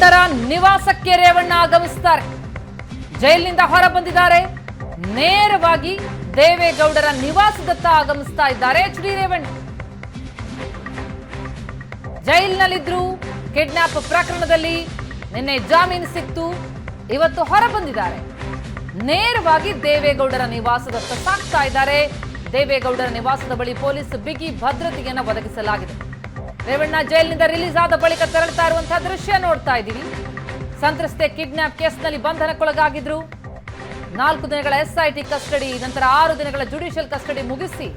ದೇವೇಗೌಡರ ನಿವಾಸಕ್ಕೆ ರೇವಣ್ಣ ಆಗಮಿಸುತ್ತಾರೆ ಜೈಲಿನಿಂದ ಹೊರ ಬಂದಿದ್ದಾರೆ ನೇರವಾಗಿ ದೇವೇಗೌಡರ ನಿವಾಸದತ್ತ ಆಗಮಿಸ್ತಾ ಇದ್ದಾರೆ ಎಚ್ ಡಿ ರೇವಣ್ಣ. ಜೈಲಿನಲ್ಲಿದ್ರು ಕಿಡ್ನಾಪ್ ಪ್ರಕರಣದಲ್ಲಿ ನಿನ್ನೆ ಜಾಮೀನು ಸಿಕ್ತು. ಇವತ್ತು ಹೊರ ಬಂದಿದ್ದಾರೆ ನೇರವಾಗಿ ದೇವೇಗೌಡರ ನಿವಾಸದತ್ತ ಸಾಗ್ತಾ ಇದ್ದಾರೆ. ದೇವೇಗೌಡರ ನಿವಾಸದ ಬಳಿ ಪೊಲೀಸ್ ಬಿಗಿ ಭದ್ರತೆಯನ್ನು ಒದಗಿಸಲಾಗಿದೆ. ರೇವಣ್ಣ ಜೈಲಿನಿಂದ ರಿಲೀಸ್ ಆದ ಬಳಿಕ ತೆರಳುತ್ತಾ ಇರುವಂತಹ ದೃಶ್ಯ ನೋಡ್ತಾ ಇದ್ದೀವಿ. ಸಂತ್ರಸ್ತೆ ಕಿಡ್ನಾಪ್ ಕೇಸ್ನಲ್ಲಿ ಬಂಧನಕ್ಕೊಳಗಾಗಿದ್ರು. ನಾಲ್ಕು ದಿನಗಳ ಎಸ್ಐಟಿ ಕಸ್ಟಡಿ, ನಂತರ ಆರು ದಿನಗಳ ಜುಡಿಷಿಯಲ್ ಕಸ್ಟಡಿ ಮುಗಿಸಿ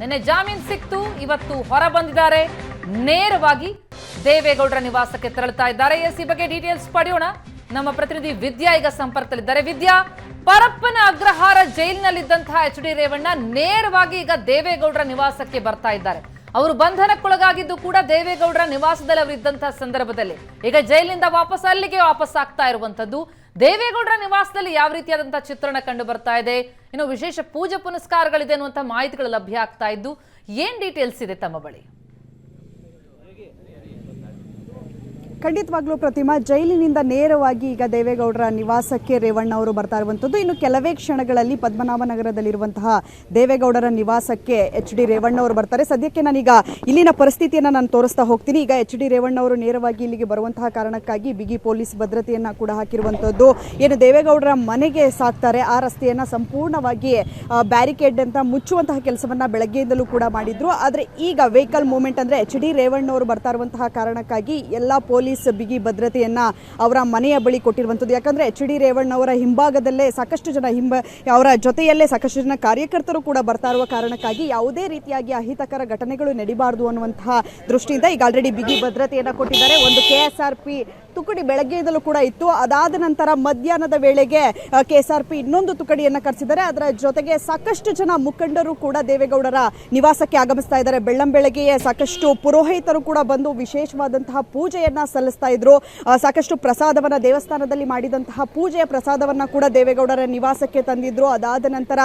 ನಿನ್ನೆ ಜಾಮೀನು ಸಿಕ್ತು. ಇವತ್ತು ಹೊರ ಬಂದಿದ್ದಾರೆ. ನೇರವಾಗಿ ದೇವೇಗೌಡರ ನಿವಾಸಕ್ಕೆ ತೆರಳುತ್ತಾ ಇದ್ದಾರೆ. ಎಸ್ ಈ ಬಗ್ಗೆ ಡೀಟೇಲ್ಸ್ ಪಡೆಯೋಣ. ನಮ್ಮ ಪ್ರತಿನಿಧಿ ವಿದ್ಯಾ ಈಗ ಸಂಪರ್ಕದಲ್ಲಿದ್ದಾರೆ. ವಿದ್ಯಾ, ಪರಪ್ಪನ ಅಗ್ರಹಾರ ಜೈಲಿನಲ್ಲಿದ್ದಂತಹ ಎಚ್ ಡಿ ರೇವಣ್ಣ ನೇರವಾಗಿ ಈಗ ದೇವೇಗೌಡರ ನಿವಾಸಕ್ಕೆ ಬರ್ತಾ ಇದ್ದಾರೆ. ಅವರು ಬಂಧನಕ್ಕೊಳಗಾಗಿದ್ದು ಕೂಡ ದೇವೇಗೌಡರ ನಿವಾಸದಲ್ಲಿ ಅವರು ಇದ್ದಂತಹ ಸಂದರ್ಭದಲ್ಲಿ. ಈಗ ಜೈಲಿನಿಂದ ವಾಪಸ್ ಅಲ್ಲಿಗೆ ವಾಪಸ್ ಆಗ್ತಾ ಇರುವಂತದ್ದು ದೇವೇಗೌಡರ ನಿವಾಸದಲ್ಲಿ ಯಾವ ರೀತಿಯಾದಂತಹ ಚಿತ್ರಣ ಕಂಡು ಬರ್ತಾ ಇದೆ, ಇನ್ನು ವಿಶೇಷ ಪೂಜೆ ಪುನಸ್ಕಾರಗಳಿದೆ ಅನ್ನುವಂಥ ಮಾಹಿತಿಗಳು ಲಭ್ಯ ಆಗ್ತಾ ಇದ್ದು ಏನ್ ಡೀಟೇಲ್ಸ್ ಇದೆ ತಮ್ಮ ಬಳಿ? ಖಂಡಿತವಾಗ್ಲೂ ಪ್ರತಿಮಾ ಜೈಲಿನಿಂದ ನೇರವಾಗಿ ಈಗ ದೇವೇಗೌಡರ ನಿವಾಸಕ್ಕೆ ರೇವಣ್ಣ ಅವರು ಬರ್ತಾ ಇರುವಂಥದ್ದು. ಇನ್ನು ಕೆಲವೇ ಕ್ಷಣಗಳಲ್ಲಿ ಪದ್ಮನಾಭನಗರದಲ್ಲಿರುವಂತಹ ದೇವೇಗೌಡರ ನಿವಾಸಕ್ಕೆ ಎಚ್ ಡಿ ರೇವಣ್ಣ ಅವರು ಬರ್ತಾರೆ. ಸದ್ಯಕ್ಕೆ ನಾನೀಗ ಇಲ್ಲಿನ ಪರಿಸ್ಥಿತಿಯನ್ನು ನಾನು ತೋರಿಸ್ತಾ ಹೋಗ್ತೀನಿ. ಈಗ ಎಚ್ ಡಿ ರೇವಣ್ಣ ಅವರು ನೇರವಾಗಿ ಇಲ್ಲಿಗೆ ಬರುವಂತಹ ಕಾರಣಕ್ಕಾಗಿ ಬಿಗಿ ಪೊಲೀಸ್ ಭದ್ರತೆಯನ್ನು ಕೂಡ ಹಾಕಿರುವಂಥದ್ದು. ಏನು ದೇವೇಗೌಡರ ಮನೆಗೆ ಸಾಕ್ತಾರೆ. ಆ ರಸ್ತೆಯನ್ನ ಸಂಪೂರ್ಣವಾಗಿ ಬ್ಯಾರಿಕೇಡ್ ಅಂತ ಮುಚ್ಚುವಂತಹ ಕೆಲಸವನ್ನ ಬೆಳಗ್ಗೆಯಿಂದಲೂ ಕೂಡ ಮಾಡಿದ್ರು. ಆದರೆ ಈಗ ವೆಹಿಕಲ್ ಮೂವ್ಮೆಂಟ್ ಅಂದ್ರೆ ಎಚ್ ಡಿ ರೇವಣ್ಣ ಅವರು ಬರ್ತಾ ಇರುವಂತಹ ಕಾರಣಕ್ಕಾಗಿ ಎಲ್ಲ ಪೊಲೀಸ್ ಬಿಗಿ ಭದ್ರತೆಯನ್ನ ಅವರ ಮನೆಯ ಬಳಿ ಕೊಟ್ಟಿರುವಂಥದ್ದು. ಯಾಕಂದ್ರೆ ಎಚ್ ಡಿ ರೇವಣ್ಣ ಅವರ ಹಿಂಭಾಗದಲ್ಲೇ ಸಾಕಷ್ಟು ಜನ ಹಿಂಬ, ಅವರ ಜೊತೆಯಲ್ಲೇ ಸಾಕಷ್ಟು ಜನ ಕಾರ್ಯಕರ್ತರು ಕೂಡ ಬರ್ತಾ ಇರುವ ಕಾರಣಕ್ಕಾಗಿ ಯಾವುದೇ ರೀತಿಯಾಗಿ ಅಹಿತಕರ ಘಟನೆಗಳು ನಡಿಬಾರದು ಅನ್ನುವಂತಹ ದೃಷ್ಟಿಯಿಂದ ಈಗ ಆಲ್ರೆಡಿ ಬಿಗಿ ಭದ್ರತೆಯನ್ನ ಕೊಟ್ಟಿದ್ದಾರೆ. ಒಂದು ಕೆ ಆರ್ ಪಿ ತುಕಡಿ ಬೆಳಗ್ಗೆಯಿಂದಲೂ ಕೂಡ ಇತ್ತು. ಅದಾದ ನಂತರ ಮಧ್ಯಾಹ್ನದ ವೇಳೆಗೆ ಕೆ ಎಸ್ ಆರ್ ಪಿ ಇನ್ನೊಂದು ತುಕಡಿಯನ್ನು ಕರೆಸಿದ್ದಾರೆ. ಅದರ ಜೊತೆಗೆ ಸಾಕಷ್ಟು ಜನ ಮುಖಂಡರು ಕೂಡ ದೇವೇಗೌಡರ ನಿವಾಸಕ್ಕೆ ಆಗಮಿಸ್ತಾ ಇದ್ದಾರೆ. ಬೆಳ್ಳಂ ಬೆಳಗ್ಗೆಯೇ ಸಾಕಷ್ಟು ಪುರೋಹಿತರು ಕೂಡ ಬಂದು ವಿಶೇಷವಾದಂತಹ ಪೂಜೆಯನ್ನ ಸಲ್ಲಿಸ್ತಾ ಇದ್ರು. ಸಾಕಷ್ಟು ಪ್ರಸಾದವನ್ನ ದೇವಸ್ಥಾನದಲ್ಲಿ ಮಾಡಿದಂತಹ ಪೂಜೆಯ ಪ್ರಸಾದವನ್ನ ಕೂಡ ದೇವೇಗೌಡರ ನಿವಾಸಕ್ಕೆ ತಂದಿದ್ರು. ಅದಾದ ನಂತರ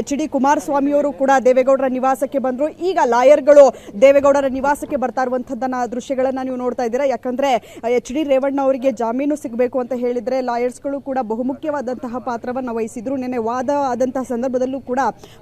ಎಚ್ ಡಿ ಕುಮಾರಸ್ವಾಮಿಯವರು ಕೂಡ ದೇವೇಗೌಡರ ನಿವಾಸಕ್ಕೆ ಬಂದ್ರು. ಈಗ ಲಾಯರ್ಗಳು ದೇವೇಗೌಡರ ನಿವಾಸಕ್ಕೆ ಬರ್ತಾ ಇರುವಂತದ್ದನ್ನ ದೃಶ್ಯಗಳನ್ನ ನೀವು ನೋಡ್ತಾ ಇದ್ದೀರಾ. ಯಾಕಂದ್ರೆ ಎಚ್ ಡಿ ರೇವಣ್ಣ ಅವರಿಗೆ ಜಾಮೀನು ಸಿಗಬೇಕು ಅಂತ ಹೇಳಿದರೆ ಲಾಯರ್ಸ್ಗಳು ಕೂಡ ಬಹುಮುಖ್ಯವಾದಂತಹ ಪಾತ್ರವನ್ನು ವಹಿಸಿದ್ರು. ನಿನ್ನೆ ವಾದ ಆದಂತಹ ಸಂದರ್ಭದಲ್ಲೂ ಕೂಡ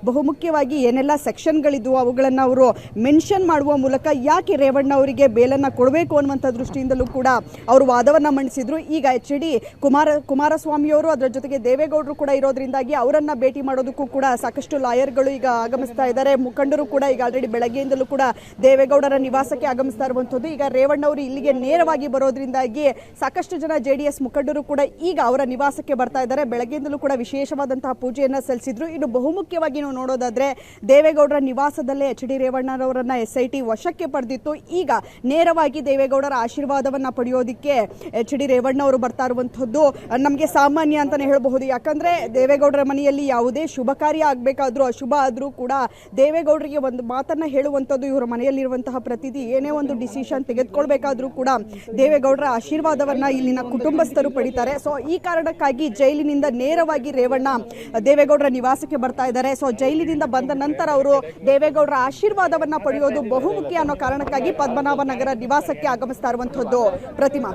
ಬಹುಮುಖ್ಯವಾಗಿ ಏನೆಲ್ಲ ಸೆಕ್ಷನ್ಗಳಿದ್ವು ಅವುಗಳನ್ನು ಅವರು ಮೆನ್ಷನ್ ಮಾಡುವ ಮೂಲಕ ಯಾಕೆ ರೇವಣ್ಣ ಅವರಿಗೆ ಬೇಲನ್ನು ಕೊಡಬೇಕು ಅನ್ನುವಂಥ ದೃಷ್ಟಿಯಿಂದಲೂ ಕೂಡ ಅವರು ವಾದವನ್ನ ಮಂಡಿಸಿದ್ರು. ಈಗ ಎಚ್ ಡಿ ಕುಮಾರ ಕುಮಾರಸ್ವಾಮಿಯವರು ಅದರ ಜೊತೆಗೆ ದೇವೇಗೌಡರು ಕೂಡ ಇರೋದ್ರಿಂದಾಗಿ ಅವರನ್ನು ಭೇಟಿ ಮಾಡೋದಕ್ಕೂ ಕೂಡ ಸಾಕಷ್ಟು ಲಾಯರ್ಗಳು ಈಗ ಆಗಮಿಸ್ತಾ ಇದ್ದಾರೆ. ಮುಖಂಡರು ಕೂಡ ಈಗ ಆಲ್ರೆಡಿ ಬೆಳಗ್ಗೆಯಿಂದಲೂ ಕೂಡ ದೇವೇಗೌಡರ ನಿವಾಸಕ್ಕೆ ಆಗಮಿಸ್ತಾ ಇರುವಂಥದ್ದು. ಈಗ ರೇವಣ್ಣ ಅವರು ಇಲ್ಲಿಗೆ ನೇರವಾಗಿ ಬರೋದ್ರಿಂದಾಗಿ ಸಾಕಷ್ಟು ಜನ ಜೆ ಡಿ ಮುಖಂಡರು ಕೂಡ ಈಗ ಅವರ ನಿವಾಸಕ್ಕೆ ಬರ್ತಾ ಇದ್ದಾರೆ. ಬೆಳಗ್ಗೆಯಿಂದಲೂ ಕೂಡ ವಿಶೇಷವಾದಂತಹ ಪೂಜೆಯನ್ನು ಸಲ್ಲಿಸಿದ್ರು. ಇನ್ನು ಬಹುಮುಖ್ಯವಾಗಿ ನಾವು ನೋಡೋದಾದ್ರೆ ದೇವೇಗೌಡರ ನಿವಾಸದಲ್ಲೇ ಎಚ್ ಡಿ ರೇವಣ್ಣರವರನ್ನ ಎಸ್ ಐ ಟಿ ವಶಕ್ಕೆ ಪಡೆದಿತ್ತು. ಈಗ ನೇರವಾಗಿ ದೇವೇಗೌಡರ ಆಶೀರ್ವಾದವನ್ನ ಪಡೆಯೋದಿಕ್ಕೆ ಎಚ್ ಡಿ ರೇವಣ್ಣ ಅವರು ಬರ್ತಾ ಇರುವಂಥದ್ದು ನಮಗೆ ಸಾಮಾನ್ಯ ಅಂತಲೇ ಹೇಳಬಹುದು. ಯಾಕಂದ್ರೆ ದೇವೇಗೌಡರ ಮನೆಯಲ್ಲಿ ಯಾವುದೇ ಶುಭ ಕಾರ್ಯ ಆಗಬೇಕಾದ್ರೂ ಅಶುಭ ಆದರೂ ಕೂಡ ದೇವೇಗೌಡರಿಗೆ ಒಂದು ಮಾತನ್ನ ಹೇಳುವಂಥದ್ದು ಇವರ ಮನೆಯಲ್ಲಿರುವಂತಹ ಪ್ರತಿದಿ. ಏನೇ ಒಂದು ಡಿಸಿಷನ್ ತೆಗೆದುಕೊಳ್ಬೇಕಾದ್ರೂ ಕೂಡ ದೇವೇಗೌಡರ ಆಶೀರ್ವಾದವನ್ನ ಇಲ್ಲಿನ ಕುಟುಂಬಸ್ಥರು ಪಡಿತಾರೆ. ಸೊ ಈ ಕಾರಣಕ್ಕಾಗಿ ಜೈಲಿನಿಂದ ನೇರವಾಗಿ ರೇವಣ್ಣ ದೇವೇಗೌಡರ ನಿವಾಸಕ್ಕೆ ಬರ್ತಾ ಇದ್ದಾರೆ. ಸೊ ಜೈಲಿನಿಂದ ಬಂದ ನಂತರ ಅವರು ದೇವೇಗೌಡರ ಆಶೀರ್ವಾದವನ್ನ ಪಡೆಯೋದು ಬಹುಮುಖ್ಯ ಅನ್ನೋ ಕಾರಣಕ್ಕಾಗಿ ಪದ್ಮನಾಭನಗರ ನಿವಾಸಕ್ಕೆ ಆಗಮಿಸ್ತಾ ಇರುವಂತಹದ್ದು ಪ್ರತಿಮಾ.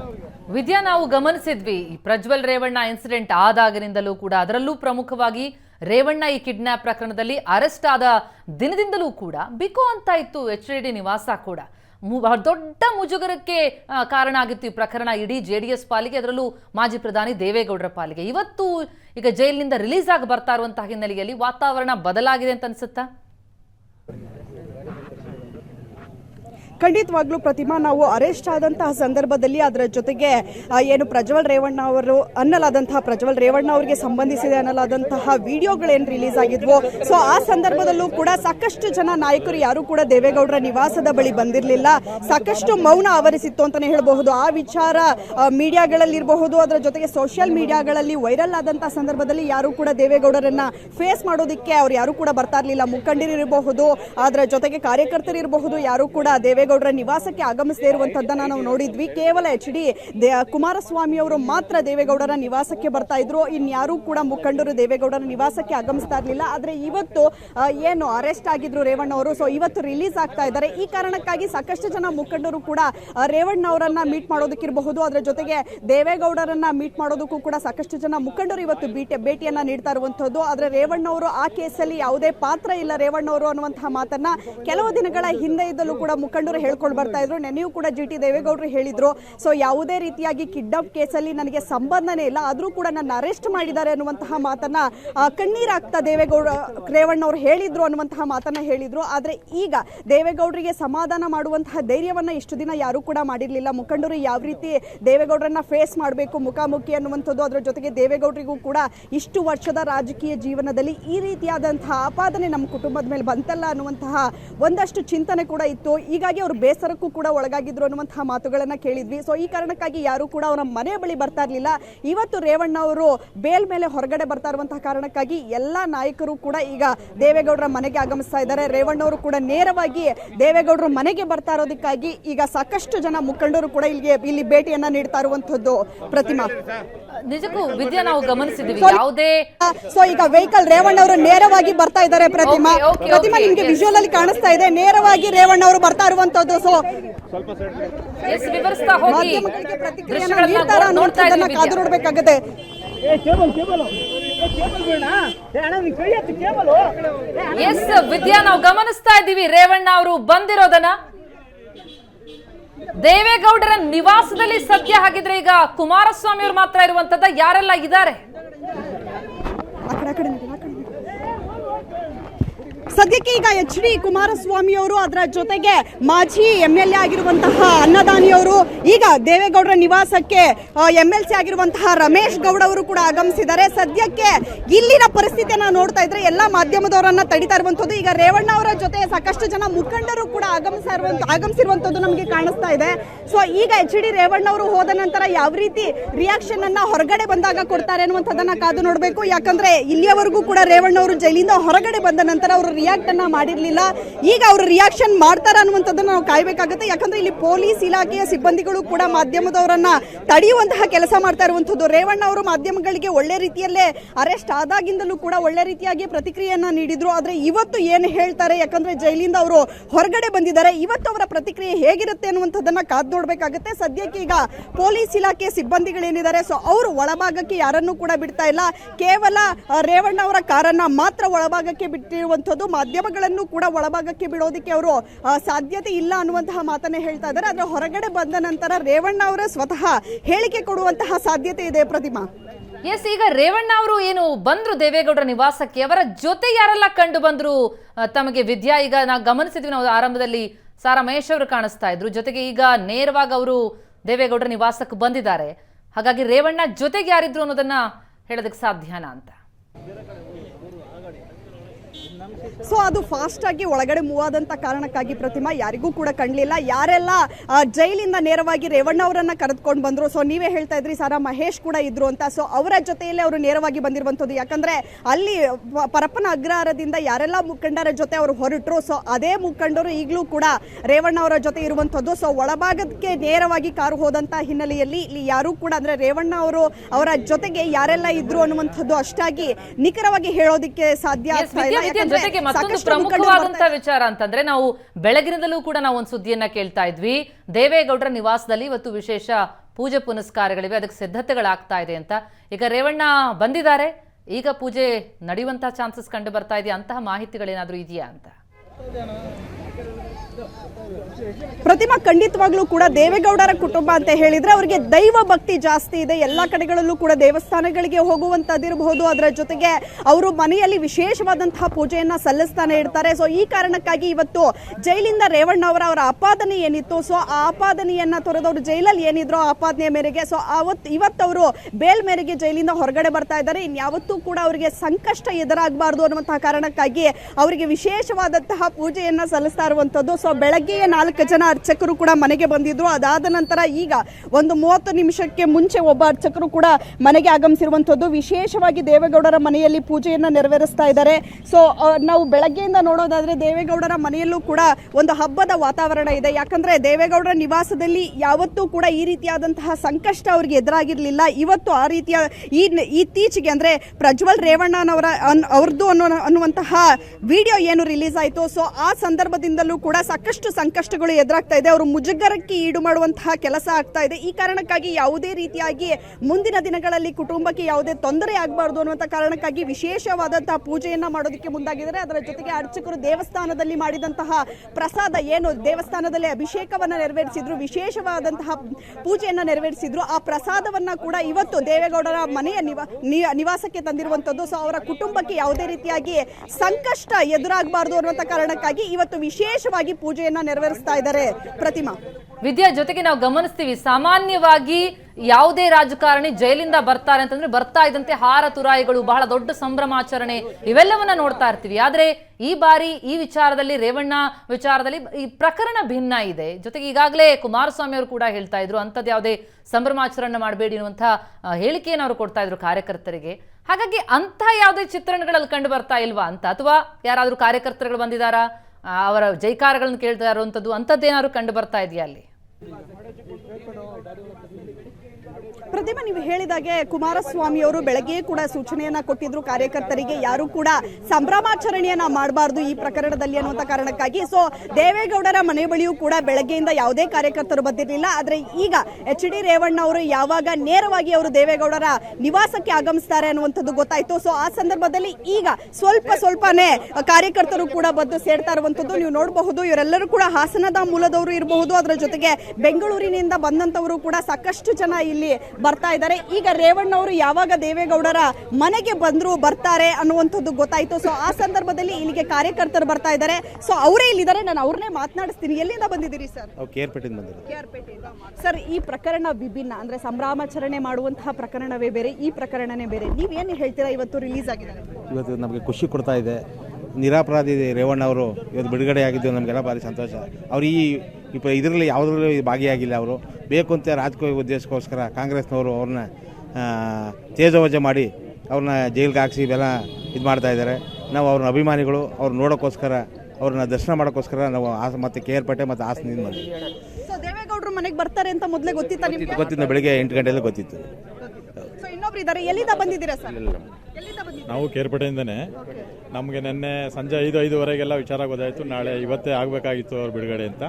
ವಿದ್ಯಾ, ನಾವು ಗಮನಿಸಿದ್ವಿ ಪ್ರಜ್ವಲ್ ರೇವಣ್ಣ ಇನ್ಸಿಡೆಂಟ್ ಆದಾಗಿನಿಂದಲೂ ಕೂಡ ಅದರಲ್ಲೂ ಪ್ರಮುಖವಾಗಿ ರೇವಣ್ಣ ಈ ಕಿಡ್ನಾಪ್ ಪ್ರಕರಣದಲ್ಲಿ ಅರೆಸ್ಟ್ ಆದ ದಿನದಿಂದಲೂ ಕೂಡ ಬಿಕೋ ಅಂತ ಇತ್ತು ಎಚ್ ಡಿ ನಿವಾಸ ಕೂಡ. ದೊಡ್ಡ ಮುಜುಗರಕ್ಕೆ ಕಾರಣ ಆಗಿತ್ತು ಈ ಪ್ರಕರಣ. ಇಡೀ ಜೆ ಡಿ ಎಸ್ ಪಾಲಿಗೆ, ಅದರಲ್ಲೂ ಮಾಜಿ ಪ್ರಧಾನಿ ದೇವೇಗೌಡರ ಪಾಲಿಗೆ. ಇವತ್ತು ಈಗ ಜೈಲಿನಿಂದ ರಿಲೀಸ್ ಆಗಿ ಬರ್ತಾ ಇರುವಂತಹ ಹಿನ್ನೆಲೆಯಲ್ಲಿ ವಾತಾವರಣ ಬದಲಾಗಿದೆ ಅಂತ ಅನ್ಸುತ್ತಾ? ಖಂಡಿತವಾಗ್ಲೂ ಪ್ರತಿಮಾ, ನಾವು ಅರೆಸ್ಟ್ ಆದಂತಹ ಸಂದರ್ಭದಲ್ಲಿ ಅದರ ಜೊತೆಗೆ ಏನು ಪ್ರಜ್ವಲ್ ರೇವಣ್ಣ ಅವರು ಅನ್ನಲಾದಂತಹ ಪ್ರಜ್ವಲ್ ರೇವಣ್ಣ ಅವರಿಗೆ ಸಂಬಂಧಿಸಿದೆ ಅನ್ನಲಾದಂತಹ ವಿಡಿಯೋಗಳೇನು ರಿಲೀಸ್ ಆಗಿದ್ವು, ಸೊ ಆ ಸಂದರ್ಭದಲ್ಲೂ ಕೂಡ ಸಾಕಷ್ಟು ಜನ ನಾಯಕರು ಯಾರು ಕೂಡ ದೇವೇಗೌಡರ ನಿವಾಸದ ಬಳಿ ಬಂದಿರಲಿಲ್ಲ. ಸಾಕಷ್ಟು ಮೌನ ಆವರಿಸಿತ್ತು ಅಂತಾನೆ ಹೇಳಬಹುದು. ಆ ವಿಚಾರ ಮೀಡಿಯಾಗಳಲ್ಲಿರಬಹುದು, ಅದರ ಜೊತೆಗೆ ಸೋಷಿಯಲ್ ಮೀಡಿಯಾಗಳಲ್ಲಿ ವೈರಲ್ ಆದಂತಹ ಸಂದರ್ಭದಲ್ಲಿ ಯಾರು ಕೂಡ ದೇವೇಗೌಡರನ್ನ ಫೇಸ್ ಮಾಡೋದಕ್ಕೆ ಅವ್ರು ಯಾರು ಕೂಡ ಬರ್ತಾ ಇರಲಿಲ್ಲ. ಮುಖಂಡರಿರಬಹುದು, ಅದರ ಜೊತೆಗೆ ಕಾರ್ಯಕರ್ತರಿರಬಹುದು, ಯಾರು ಕೂಡ ದೇವೇಗೌಡ ದೇವೇಗೌಡರ ನಿವಾಸಕ್ಕೆ ಆಗಮಿಸದೇ ಇರುವಂತದ್ದನ್ನ ನಾವು ನೋಡಿದ್ವಿ. ಕೇವಲ ಎಚ್ ಡಿ ಕುಮಾರಸ್ವಾಮಿ ಅವರು ಮಾತ್ರ ದೇವೇಗೌಡರ ನಿವಾಸಕ್ಕೆ ಬರ್ತಾ ಇದ್ರು. ಇನ್ಯಾರೂ ಕೂಡ ಮುಖಂಡರು ದೇವೇಗೌಡರ ನಿವಾಸಕ್ಕೆ ಆಗಮಿಸ್ತಾ ಇರಲಿಲ್ಲ. ಆದ್ರೆ ಇವತ್ತು ಏನು ಅರೆಸ್ಟ್ ಆಗಿದ್ರು ರೇವಣ್ಣ ಅವರು. ಸೊ ಇವತ್ತು ರಿಲೀಸ್ ಆಗ್ತಾ ಇದ್ದಾರೆ. ಈ ಕಾರಣಕ್ಕಾಗಿ ಸಾಕಷ್ಟು ಜನ ಮುಖಂಡರು ಕೂಡ ರೇವಣ್ಣ ಅವರನ್ನ ಮೀಟ್ ಮಾಡೋದಕ್ಕಿರಬಹುದು. ಅದರ ಜೊತೆಗೆ ದೇವೇಗೌಡರನ್ನ ಮೀಟ್ ಮಾಡೋದಕ್ಕೂ ಕೂಡ ಸಾಕಷ್ಟು ಜನ ಮುಖಂಡರು ಇವತ್ತು ಭೇಟಿ ಭೇಟಿಯನ್ನ ನೀಡ್ತಾ ಇರುವಂತದ್ದು ಆದ್ರೆ ರೇವಣ್ಣ ಅವರು ಆ ಕೇಸಲ್ಲಿ ಯಾವುದೇ ಪಾತ್ರ ಇಲ್ಲ ರೇವಣ್ಣ ಅವರು ಅನ್ನುವಂತಹ ಮಾತನ್ನ ಕೆಲವು ದಿನಗಳ ಹಿಂದೆ ಇದ್ದಲ್ಲೂ ಕೂಡ ಮುಖಂಡರು ಹೇಳ್ಕೊಂಡು ಬರ್ತಾ ಇದ್ರು. ನೆನೆಯೂ ಕೂಡ ಜಿ ಟಿ ದೇವೇಗೌಡರು ಹೇಳಿದ್ರು. ಸೊ ಯಾವುದೇ ರೀತಿಯಾಗಿ ಕಿಡ್ನಾಪ್ ಕೇಸಲ್ಲಿ ನನಗೆ ಸಂಬಂಧನೇ ಇಲ್ಲ. ಆದರೂ ಕೂಡ ನನ್ನ ಅರೆಸ್ಟ್ ಮಾಡಿದ್ದಾರೆ ಅನ್ನುವಂತಹ ಮಾತನ್ನ ಕಣ್ಣೀರಾಗ್ತಾ ದೇವೇಗೌಡ ರೇವಣ್ಣ ಅವರು ಹೇಳಿದ್ರು ಅನ್ನುವಂತಹ ಮಾತನ್ನ ಹೇಳಿದ್ರು. ಆದ್ರೆ ಈಗ ದೇವೇಗೌಡರಿಗೆ ಸಮಾಧಾನ ಮಾಡುವಂತಹ ಧೈರ್ಯವನ್ನ ಇಷ್ಟು ದಿನ ಯಾರು ಕೂಡ ಮಾಡಿರಲಿಲ್ಲ. ಮುಖಂಡರು ಯಾವ ರೀತಿ ದೇವೇಗೌಡರನ್ನ ಫೇಸ್ ಮಾಡಬೇಕು ಮುಖಾಮುಖಿ ಅನ್ನುವಂಥದ್ದು ಅದರ ಜೊತೆಗೆ ದೇವೇಗೌಡರಿಗೂ ಕೂಡ ಇಷ್ಟು ವರ್ಷದ ರಾಜಕೀಯ ಜೀವನದಲ್ಲಿ ಈ ರೀತಿಯಾದಂತಹ ಆಪಾದನೆ ನಮ್ಮ ಕುಟುಂಬದ ಮೇಲೆ ಬಂತಲ್ಲ ಅನ್ನುವಂತಹ ಒಂದಷ್ಟು ಚಿಂತನೆ ಕೂಡ ಇತ್ತು. ಹೀಗಾಗಿ ಅವರು ಬೇಸರಕ್ಕೂ ಕೂಡ ಒಳಗಾಗಿದ್ರು ಅನ್ನುವಂತಹ ಮಾತುಗಳನ್ನ ಕೇಳಿದ್ವಿ. ಸೊ ಈ ಕಾರಣಕ್ಕಾಗಿ ಯಾರು ಕೂಡ ಅವರ ಮನೆ ಬಳಿ ಬರ್ತಾ ಇರಲಿಲ್ಲ. ಇವತ್ತು ರೇವಣ್ಣ ಅವರು ಬೇಲ್ ಮೇಲೆ ಹೊರಗಡೆ ಬರ್ತಾ ಇರುವಂತಹ ಕಾರಣಕ್ಕಾಗಿ ಎಲ್ಲಾ ನಾಯಕರು ಕೂಡ ಈಗ ದೇವೇಗೌಡರ ಮನೆಗೆ ಆಗಮಿಸ್ತಾ ಇದ್ದಾರೆ. ರೇವಣ್ಣ ಅವರು ಕೂಡ ನೇರವಾಗಿ ದೇವೇಗೌಡರ ಮನೆಗೆ ಬರ್ತಾ ಇರೋದಕ್ಕಾಗಿ ಈಗ ಸಾಕಷ್ಟು ಜನ ಮುಖಂಡರು ಕೂಡ ಇಲ್ಲಿಗೆ ಇಲ್ಲಿ ಭೇಟಿಯನ್ನ ನೀಡ್ತಾ ಇರುವಂತದ್ದು ಪ್ರತಿಮಾ. ನಿಜಕ್ಕೂ ವಿದ್ಯಾ ನಾವು ಗಮನಿಸಿದ್ವಿ. ಯಾವುದೇ ಸೊ ಈಗ ವೆಹಿಕಲ್ ರೇವಣ್ಣ ಅವರು ನೇರವಾಗಿ ಬರ್ತಾ ಇದ್ದಾರೆ ಪ್ರತಿಮಾ. ಪ್ರತಿಮಾ ನಿಮ್ಗೆ ವಿಜುವಲ್ ಅಲ್ಲಿ ಕಾಣಿಸ್ತಾ ಇದೆ. ನೇರವಾಗಿ ರೇವಣ್ಣ ಅವರು ಬರ್ತಾ ಇರುವಂತದ್ದು. ಸೊ ಎಸ್ ವಿವರಿಸ್ತಾ ಹೋಗಿ. ಕಾದು. ನೋಡ್ಬೇಕಾಗತ್ತೆ. ಎಸ್ ವಿದ್ಯಾ ನಾವು ಗಮನಿಸ್ತಾ ಇದ್ದೀವಿ. ರೇವಣ್ಣ ಅವರು ಬಂದಿರೋದನ್ನ ದೇವೇಗೌಡರ ನಿವಾಸದಲ್ಲಿ ಸದ್ಯ ಹಾಗಿದ್ರೆ ಈಗ ಕುಮಾರಸ್ವಾಮಿ ಅವರು ಮಾತ್ರ ಇರುವಂತದ್ದ ಯಾರೆಲ್ಲ ಇದ್ದಾರೆ ಆ ಕಡೆ, ಆ ಕಡೆ ನಡಿ, ಆ ಕಡೆ ನಡಿ. ಸದ್ಯಕ್ಕೆ ಈಗ ಎಚ್ ಡಿ ಕುಮಾರಸ್ವಾಮಿ ಅವರು ಅದರ ಜೊತೆಗೆ ಮಾಜಿ ಎಂ ಎಲ್ ಎ ಆಗಿರುವಂತಹ ಅನ್ನದಾನಿ ಅವರು ಈಗ ದೇವೇಗೌಡರ ನಿವಾಸಕ್ಕೆ ಎಂ ಎಲ್ ಸಿ ಆಗಿರುವಂತಹ ರಮೇಶ್ ಗೌಡ ಅವರು ಕೂಡ ಆಗಮಿಸಿದ್ದಾರೆ. ಸದ್ಯಕ್ಕೆ ಇಲ್ಲಿನ ಪರಿಸ್ಥಿತಿಯನ್ನು ನೋಡ್ತಾ ಇದ್ರೆ ಎಲ್ಲ ಮಾಧ್ಯಮದವರನ್ನ ತಡಿತಾ ಇರುವಂತದ್ದು ಈಗ ರೇವಣ್ಣ ಅವರ ಜೊತೆ ಸಾಕಷ್ಟು ಜನ ಮುಖಂಡರು ಕೂಡ ಇರುವಂತ ಆಗಮಿಸಿರುವಂತದ್ದು ನಮಗೆ ಕಾಣಿಸ್ತಾ ಇದೆ. ಸೊ ಈಗ ಎಚ್ ಡಿ ರೇವಣ್ಣ ಅವರು ಹೋದ ನಂತರ ಯಾವ ರೀತಿ ರಿಯಾಕ್ಷನ್ ಅನ್ನ ಹೊರಗಡೆ ಬಂದಾಗ ಕೊಡ್ತಾರೆ ಅನ್ನುವಂಥದ್ದನ್ನ ಕಾದು ನೋಡಬೇಕು. ಯಾಕಂದ್ರೆ ಇಲ್ಲಿಯವರೆಗೂ ಕೂಡ ರೇವಣ್ಣ ಅವರು ಜೈಲಿಂದ ಹೊರಗಡೆ ಬಂದ ನಂತರ ಅವರು ರಿಯಾಕ್ಟ್ ಅನ್ನ ಮಾಡಿರ್ಲಿಲ್ಲ. ಈಗ ಅವರು ರಿಯಾಕ್ಷನ್ ಮಾಡ್ತಾರ ಅನ್ನುವಂಥದ್ದನ್ನು ನಾವು ಕಾಯಬೇಕಾಗುತ್ತೆ. ಯಾಕಂದ್ರೆ ಇಲ್ಲಿ ಪೊಲೀಸ್ ಇಲಾಖೆಯ ಸಿಬ್ಬಂದಿಗಳು ಕೂಡ ಮಾಧ್ಯಮದವರನ್ನ ತಡೆಯುವಂತಹ ಕೆಲಸ ಮಾಡ್ತಾ ಇರುವಂಥದ್ದು. ರೇವಣ್ಣ ಅವರು ಮಾಧ್ಯಮಗಳಿಗೆ ಒಳ್ಳೆ ರೀತಿಯಲ್ಲೇ ಅರೆಸ್ಟ್ ಆದಾಗಿಂದಲೂ ಕೂಡ ಒಳ್ಳೆ ರೀತಿಯಾಗಿ ಪ್ರತಿಕ್ರಿಯೆಯನ್ನ ನೀಡಿದ್ರು. ಆದರೆ ಇವತ್ತು ಏನು ಹೇಳ್ತಾರೆ? ಯಾಕಂದ್ರೆ ಜೈಲಿಂದ ಅವರು ಹೊರಗಡೆ ಬಂದಿದ್ದಾರೆ. ಇವತ್ತು ಅವರ ಪ್ರತಿಕ್ರಿಯೆ ಹೇಗಿರುತ್ತೆ ಅನ್ನುವಂಥದ್ದನ್ನ ಕಾದ್ ನೋಡಬೇಕಾಗುತ್ತೆ. ಸದ್ಯಕ್ಕೆ ಈಗ ಪೊಲೀಸ್ ಇಲಾಖೆಯ ಸಿಬ್ಬಂದಿಗಳೇನಿದ್ದಾರೆ ಸೊ ಅವರು ಒಳಭಾಗಕ್ಕೆ ಯಾರನ್ನೂ ಕೂಡ ಬಿಡ್ತಾ ಇಲ್ಲ. ಕೇವಲ ರೇವಣ್ಣ ಅವರ ಕಾರನ್ನ ಮಾತ್ರ ಒಳಭಾಗಕ್ಕೆ ಬಿಟ್ಟಿರುವಂಥದ್ದು. ಮಾಧ್ಯಮಗಳನ್ನು ಕೂಡ ಒಳಭಾಗಕ್ಕೆ ಬಿಡೋದಕ್ಕೆ ಅವರು ಸಾಧ್ಯತೆ ಇಲ್ಲ ಅನ್ನುವಂತಹ ಮಾತನ್ನೇ ಹೇಳ್ತಾ ಇದ್ದಾರೆ. ಆದ್ರೆ ಹೊರಗಡೆ ಬಂದ ನಂತರ ರೇವಣ್ಣ ಅವರ ಸ್ವತಃ ಹೇಳಿಕೆ ಕೊಡುವಂತಹ ಸಾಧ್ಯತೆ ಇದೆ ಪ್ರತಿಮಾ? ಎಸ್ ಈಗ ರೇವಣ್ಣ ಅವರು ಏನು ಬಂದ್ರು ದೇವೇಗೌಡರ ನಿವಾಸಕ್ಕೆ, ಅವರ ಜೊತೆ ಯಾರೆಲ್ಲ ಕಂಡು ಬಂದ್ರು ತಮಗೆ ವಿದ್ಯಾ? ಈಗ ನಾವು ಗಮನಿಸಿದ್ವಿ, ನಾವು ಆರಂಭದಲ್ಲಿ ಸಾರಾ ಮಹೇಶ್ ಅವರು ಕಾಣಿಸ್ತಾ ಇದ್ರು. ಜೊತೆಗೆ ಈಗ ನೇರವಾಗಿ ಅವರು ದೇವೇಗೌಡರ ನಿವಾಸಕ್ಕೆ ಬಂದಿದ್ದಾರೆ. ಹಾಗಾಗಿ ರೇವಣ್ಣ ಜೊತೆಗೆ ಯಾರಿದ್ರು ಅನ್ನೋದನ್ನ ಹೇಳೋದಕ್ಕೆ ಸಾಧ್ಯನಾ ಅಂತ? ಸೊ ಅದು ಫಾಸ್ಟ್ ಆಗಿ ಒಳಗಡೆ ಮೂವ್ ಆದಂತ ಕಾರಣಕ್ಕಾಗಿ ಪ್ರತಿಮಾ ಯಾರಿಗೂ ಕೂಡ ಕಂಡ್ಲಿಲ್ಲ ಯಾರೆಲ್ಲ ಜೈಲಿಂದ ನೇರವಾಗಿ ರೇವಣ್ಣ ಅವರನ್ನ ಕರೆದುಕೊಂಡು ಬಂದ್ರು. ಸೊ ನೀವೇ ಹೇಳ್ತಾ ಇದ್ರಿ ಸಾರಾ ಮಹೇಶ್ ಕೂಡ ಇದ್ರು ಅಂತ. ಸೊ ಅವರ ಜೊತೆಯಲ್ಲೇ ಅವರು ನೇರವಾಗಿ ಬಂದಿರುವಂತದ್ದು ಯಾಕಂದ್ರೆ ಅಲ್ಲಿ ಪರಪ್ಪನ ಅಗ್ರಹಾರದಿಂದ ಯಾರೆಲ್ಲ ಮುಖಂಡರ ಜೊತೆ ಅವರು ಹೊರಟರು ಸೊ ಅದೇ ಮುಖಂಡರು ಈಗಲೂ ಕೂಡ ರೇವಣ್ಣ ಅವರ ಜೊತೆ ಇರುವಂತದ್ದು ಸೊ ಒಳಭಾಗಕ್ಕೆ ನೇರವಾಗಿ ಕಾರು ಹೋದಂತ ಹಿನ್ನೆಲೆಯಲ್ಲಿ ಇಲ್ಲಿ ಯಾರು ಕೂಡ ಅಂದ್ರೆ ರೇವಣ್ಣ ಅವರು ಅವರ ಜೊತೆಗೆ ಯಾರೆಲ್ಲ ಇದ್ರು ಅನ್ನುವಂಥದ್ದು ಅಷ್ಟಾಗಿ ನಿಖರವಾಗಿ ಹೇಳೋದಿಕ್ಕೆ ಸಾಧ್ಯ ಆಗ್ತಾ ಇಲ್ಲ. ಮತ್ತೊಂದು ಪ್ರಮುಖವಾದಂತಹ ಪ್ರಮುಖವಾದಂತ ವಿಚಾರ ಅಂತಂದ್ರೆ ನಾವು ಬೆಳಗಿನದಲ್ಲೂ ಕೂಡ ನಾವು ಒಂದು ಸುದ್ದಿಯನ್ನ ಕೇಳ್ತಾ ಇದ್ವಿ. ದೇವೇಗೌಡರ ನಿವಾಸದಲ್ಲಿ ಇವತ್ತು ವಿಶೇಷ ಪೂಜೆ ಪುನಸ್ಕಾರಗಳಿವೆ. ಅದಕ್ಕೆ ಸಿದ್ಧತೆಗಳಾಗ್ತಾ ಇದೆ ಅಂತ. ಈಗ ರೇವಣ್ಣ ಬಂದಿದ್ದಾರೆ. ಈಗ ಪೂಜೆ ನಡೆಯುವಂತಹ ಚಾನ್ಸಸ್ ಕಂಡು ಬರ್ತಾ ಇದೆಯಾ? ಅಂತಹ ಮಾಹಿತಿಗಳೇನಾದ್ರೂ ಇದೆಯಾ ಅಂತ? ಪ್ರತಿಮಾ ಖಂಡಿತವಾಗ್ಲೂ ಕೂಡ ದೇವೇಗೌಡರ ಕುಟುಂಬ ಅಂತ ಹೇಳಿದ್ರೆ ಅವರಿಗೆ ದೈವ ಭಕ್ತಿ ಜಾಸ್ತಿ ಇದೆ. ಎಲ್ಲಾ ಕಡೆಗಳಲ್ಲೂ ಕೂಡ ದೇವಸ್ಥಾನಗಳಿಗೆ ಹೋಗುವಂತದಿರಬಹುದು ಅದರ ಜೊತೆಗೆ ಅವರು ಮನೆಯಲ್ಲಿ ವಿಶೇಷವಾದಂತಹ ಪೂಜೆಯನ್ನ ಸಲ್ಲಿಸ್ತಾನೆ ಇರ್ತಾರೆ. ಸೊ ಈ ಕಾರಣಕ್ಕಾಗಿ ಇವತ್ತು ಜೈಲಿಂದ ರೇವಣ್ಣ ಅವರ ಅವರ ಆಪಾದನೆ ಏನಿತ್ತು? ಸೊ ಆ ಆಪಾದನೆಯನ್ನ ತೊರೆದವರು ಜೈಲಲ್ಲಿ ಏನಿದ್ರು ಆಪಾದನೆಯ ಮೇರೆಗೆ? ಸೊ ಅವತ್ತು ಇವತ್ತು ಅವರು ಬೇಲ್ ಮೇರೆಗೆ ಜೈಲಿಂದ ಹೊರಗಡೆ ಬರ್ತಾ ಇದ್ದಾರೆ. ಇನ್ಯಾವತ್ತೂ ಕೂಡ ಅವರಿಗೆ ಸಂಕಷ್ಟ ಎದುರಾಗಬಾರ್ದು ಅನ್ನುವಂತಹ ಕಾರಣಕ್ಕಾಗಿ ಅವರಿಗೆ ವಿಶೇಷವಾದಂತಹ ಪೂಜೆಯನ್ನ ಸಲ್ಲಿಸ್ತಾ ಇರುವಂತದ್ದು. ಸೊ ಸೊ ಬೆಳಗ್ಗೆಯೇ ನಾಲ್ಕು ಜನ ಅರ್ಚಕರು ಕೂಡ ಮನೆಗೆ ಬಂದಿದ್ರು. ಅದಾದ ನಂತರ ಈಗ ಒಂದು ಮೂವತ್ತು ನಿಮಿಷಕ್ಕೆ ಮುಂಚೆ ಒಬ್ಬ ಅರ್ಚಕರು ಕೂಡ ಮನೆಗೆ ಆಗಮಿಸಿರುವಂಥದ್ದು. ವಿಶೇಷವಾಗಿ ದೇವೇಗೌಡರ ಮನೆಯಲ್ಲಿ ಪೂಜೆಯನ್ನು ನೆರವೇರಿಸ್ತಾ ಇದ್ದಾರೆ. ಸೊ ನಾವು ಬೆಳಗ್ಗೆಯಿಂದ ನೋಡೋದಾದ್ರೆ ದೇವೇಗೌಡರ ಮನೆಯಲ್ಲೂ ಕೂಡ ಒಂದು ಹಬ್ಬದ ವಾತಾವರಣ ಇದೆ. ಯಾಕಂದ್ರೆ ದೇವೇಗೌಡರ ನಿವಾಸದಲ್ಲಿ ಯಾವತ್ತೂ ಕೂಡ ಈ ರೀತಿಯಾದಂತಹ ಸಂಕಷ್ಟ ಅವರಿಗೆ ಎದುರಾಗಿರಲಿಲ್ಲ. ಇವತ್ತು ಆ ರೀತಿಯ ಈ ಇತ್ತೀಚೆಗೆ ಅಂದ್ರೆ ಪ್ರಜ್ವಲ್ ರೇವಣ್ಣನವರ ಅವ್ರದ್ದು ಅನ್ನೋ, ಅನ್ನುವಂತಹ ವಿಡಿಯೋ ಏನು ರಿಲೀಸ್ ಆಯಿತು, ಸೊ ಆ ಸಂದರ್ಭದಿಂದಲೂ ಕೂಡ ಸಂಕಷ್ಟಗಳು ಎದುರಾಗ್ತಾ ಇದೆ. ಅವರು ಮುಜುಗರಕ್ಕೆ ಈಡು ಮಾಡುವಂತಹ ಕೆಲಸ ಆಗ್ತಾ ಇದೆ. ಈ ಕಾರಣಕ್ಕಾಗಿ ಯಾವುದೇ ರೀತಿಯಾಗಿ ಮುಂದಿನ ದಿನಗಳಲ್ಲಿ ಕುಟುಂಬಕ್ಕೆ ಯಾವುದೇ ತೊಂದರೆ ಆಗಬಾರ್ದು ಅನ್ನುವಂಥ ಕಾರಣಕ್ಕಾಗಿ ವಿಶೇಷವಾದಂತಹ ಪೂಜೆಯನ್ನ ಮಾಡೋದಕ್ಕೆ ಮುಂದಾಗಿದ್ದಾರೆ. ಅದರ ಜೊತೆಗೆ ಅರ್ಚಕರು ದೇವಸ್ಥಾನದಲ್ಲಿ ಮಾಡಿದಂತಹ ಪ್ರಸಾದ ಏನು, ದೇವಸ್ಥಾನದಲ್ಲಿ ಅಭಿಷೇಕವನ್ನು ನೆರವೇರಿಸಿದ್ರು, ವಿಶೇಷವಾದಂತಹ ಪೂಜೆಯನ್ನು ನೆರವೇರಿಸಿದ್ರು. ಆ ಪ್ರಸಾದವನ್ನ ಕೂಡ ಇವತ್ತು ದೇವೇಗೌಡರ ಮನೆಯ ನಿವಾಸಕ್ಕೆ ತಂದಿರುವಂತದ್ದು ಸೊ ಅವರ ಕುಟುಂಬಕ್ಕೆ ಯಾವುದೇ ರೀತಿಯಾಗಿ ಸಂಕಷ್ಟ ಎದುರಾಗಬಾರ್ದು ಅನ್ನುವಂಥ ಕಾರಣಕ್ಕಾಗಿ ಇವತ್ತು ವಿಶೇಷವಾಗಿ ಪೂಜೆಯನ್ನ ನೆರವೇರಿಸ್ತಾ ಇದ್ದಾರೆ. ಪ್ರತಿಮಾ. ವಿದ್ಯಾ ಜೊತೆಗೆ ನಾವು ಗಮನಿಸ್ತೀವಿ ಸಾಮಾನ್ಯವಾಗಿ ಯಾವುದೇ ರಾಜಕಾರಣಿ ಜೈಲಿಂದ ಬರ್ತಾರೆ ಅಂತಂದ್ರೆ ಬರ್ತಾ ಇದ್ದಂತೆ ಹಾರ ತುರಾಯಿಗಳು ಬಹಳ ದೊಡ್ಡ ಸಂಭ್ರಮಾಚರಣೆ ಇವೆಲ್ಲವನ್ನ ನೋಡ್ತಾ ಇರ್ತೀವಿ. ಆದ್ರೆ ಈ ಬಾರಿ ಈ ವಿಚಾರದಲ್ಲಿ ರೇವಣ್ಣ ವಿಚಾರದಲ್ಲಿ ಈ ಪ್ರಕರಣ ಭಿನ್ನ ಇದೆ. ಜೊತೆಗೆ ಈಗಾಗಲೇ ಕುಮಾರಸ್ವಾಮಿ ಅವರು ಕೂಡ ಹೇಳ್ತಾ ಇದ್ರು ಅಂಥದ್ದು ಯಾವುದೇ ಸಂಭ್ರಮಾಚರಣೆ ಮಾಡಬೇಡಿ ಅನ್ನುವಂತಹ ಹೇಳಿಕೆಯನ್ನು ಅವರು ಕೊಡ್ತಾ ಇದ್ರು ಕಾರ್ಯಕರ್ತರಿಗೆ. ಹಾಗಾಗಿ ಅಂತ ಯಾವುದೇ ಚಿತ್ರಣಗಳಲ್ಲಿ ಕಂಡು ಬರ್ತಾ ಇಲ್ವಾ ಅಂತ? ಅಥವಾ ಯಾರಾದರೂ ಕಾರ್ಯಕರ್ತರುಗಳು ಬಂದಿದ್ದಾರಾ? ಆ, ಅವರ ಜೈಕಾರಗಳನ್ನು ಕೇಳ್ತಾ ಇರುವಂಥದ್ದು ಅಂಥದ್ದೇನಾದ್ರು ಕಂಡು ಬರ್ತಾ ಇದೆಯಾ ಅಲ್ಲಿ? ಪ್ರತಿಮಾ ನೀವು ಹೇಳಿದಾಗೆ ಕುಮಾರಸ್ವಾಮಿ ಅವರು ಬೆಳಗ್ಗೆ ಕೂಡ ಸೂಚನೆಯನ್ನ ಕೊಟ್ಟಿದ್ರು, ಕಾರ್ಯಕರ್ತರಿಗೆ ಯಾರು ಕೂಡ ಸಂಭ್ರಮಾಚರಣೆಯನ್ನ ಮಾಡಬಾರ್ದು ಈ ಪ್ರಕರಣದಲ್ಲಿ ಅನ್ನುವಂಥ ಕಾರಣಕ್ಕಾಗಿ. ಸೊ ದೇವೇಗೌಡರ ಮನೆ ಬಳಿಯೂ ಕೂಡ ಬೆಳಗ್ಗೆಯಿಂದ ಯಾವುದೇ ಕಾರ್ಯಕರ್ತರು ಬಂದಿರಲಿಲ್ಲ ಆದ್ರೆ ಈಗ ಎಚ್ ಡಿ ರೇವಣ್ಣ ಅವರು ಯಾವಾಗ ನೇರವಾಗಿ ಅವರು ದೇವೇಗೌಡರ ನಿವಾಸಕ್ಕೆ ಆಗಮಿಸ್ತಾರೆ ಅನ್ನುವಂಥದ್ದು ಗೊತ್ತಾಯ್ತು. ಸೊ ಆ ಸಂದರ್ಭದಲ್ಲಿ ಈಗ ಸ್ವಲ್ಪ ಸ್ವಲ್ಪನೇ ಕಾರ್ಯಕರ್ತರು ಕೂಡ ಬಂದು ಸೇರ್ತಾ ಇರುವಂಥದ್ದು ನೀವು ನೋಡಬಹುದು. ಇವರೆಲ್ಲರೂ ಕೂಡ ಹಾಸನದ ಮೂಲದವರು ಇರಬಹುದು. ಅದರ ಜೊತೆಗೆ ಬೆಂಗಳೂರಿನಿಂದ ಬಂದಂತವರು ಕೂಡ ಸಾಕಷ್ಟು ಜನ ಇಲ್ಲಿ ಬರ್ತಾ ಇದ್ದಾರೆ. ಈಗ ರೇವಣ್ಣ ಅವರು ಯಾವಾಗ ದೇವೇಗೌಡರ ಮನೆಗೆ ಬಂದರೂ ಬರ್ತಾರೆ ಅನ್ನುವಂಥದ್ದು ಗೊತ್ತಾಯಿತು. ಸೊ ಆ ಸಂದರ್ಭದಲ್ಲಿ ಇಲ್ಲಿಗೆ ಕಾರ್ಯಕರ್ತರು ಬರ್ತಾ ಇದ್ದಾರೆ. ಸೊ ಅವರೇ ಇಲ್ಲಿದ್ದಾರೆ. ನಾನು ಅವ್ರನ್ನೇ ಮಾತನಾಡಿಸ್ತೀನಿ. ಎಲ್ಲಿಂದ ಬಂದಿದ್ದೀರಿ ಸರ್? ಸರ್ ಈ ಪ್ರಕರಣ ವಿಭಿನ್ನ ಅಂದ್ರೆ ಸಂಭ್ರಮಾಚರಣೆ ಮಾಡುವಂತಹ ಪ್ರಕರಣವೇ ಬೇರೆ ಈ ಪ್ರಕರಣನೇ ಬೇರೆ. ನೀವೇನು ಹೇಳ್ತೀರಾ ಇವತ್ತು ರಿಲೀಸ್ ಆಗಿದೆ? ಇವತ್ತು ನಮಗೆ ಖುಷಿ ಕೊಡ್ತಾ ಇದೆ. ನಿರಾಪರಾಧಿ ರೇವಣ್ಣ ಅವರು ಇವತ್ತು ಬಿಡುಗಡೆ ಆಗಿದ್ದು ನಮಗೆಲ್ಲ ಭಾರಿ ಸಂತೋಷ. ಅವ್ರು ಈ ಇಪ್ಪ ಇದರಲ್ಲಿ ಯಾವುದ್ರಲ್ಲೂ ಭಾಗಿಯಾಗಿಲ್ಲ ಅವರು. ಬೇಕು ಅಂತ ರಾಜಕೀಯ ಉದ್ದೇಶಕ್ಕೋಸ್ಕರ ಕಾಂಗ್ರೆಸ್ನವರು ಅವ್ರನ್ನ ತೇಜವಜ ಮಾಡಿ ಅವ್ರನ್ನ ಜೈಲಿಗೆ ಹಾಕ್ಸಿ ಇವೆಲ್ಲ ಇದು ಮಾಡ್ತಾ ಇದ್ದಾರೆ ನಾವು ಅವ್ರನ್ನ ಅಭಿಮಾನಿಗಳು ಅವ್ರು ನೋಡೋಕ್ಕೋಸ್ಕರ ಅವ್ರನ್ನ ದರ್ಶನ ಮಾಡೋಕ್ಕೋಸ್ಕರ ನಾವು ಆಸ ಮತ್ತು ಕೇರ್ಪೇಟೆ ಮತ್ತು ಹಾಸನದಿಂದ ಬಂದ್ವಿ ಸೊ ದೇವೇಗೌಡರು ಮನೆಗೆ ಬರ್ತಾರೆ ಅಂತ ಮೊದಲೇ ಗೊತ್ತಿತ್ತು ನಿಮ್ಗೆ? ಗೊತ್ತಿತ್ತು ಬೆಳಿಗ್ಗೆ ಎಂಟು ಗಂಟೆಯಲ್ಲಿ ಗೊತ್ತಿತ್ತು. ಸೊ ಇನ್ನೊಬ್ರು ಇದ್ದಾರೆ ಎಲ್ಲಿಂದ ಬಂದಿದ್ದೀರಾ ಸರ್? ಎಲ್ಲಿಂದ ಬಂದಿದ್ದೀರಾ? ನಾವು ಕೇರ್ಪೇಟೆಯಿಂದನೇ ನಮಗೆ ನಿನ್ನೆ ಸಂಜೆ ಐದು ಐದುವರೆಗೆಲ್ಲ ವಿಚಾರ ಗೊತ್ತಾಯಿತು. ನಾಳೆ ಇವತ್ತೇ ಆಗಬೇಕಾಗಿತ್ತು ಅವ್ರ ಬಿಡುಗಡೆ ಅಂತ.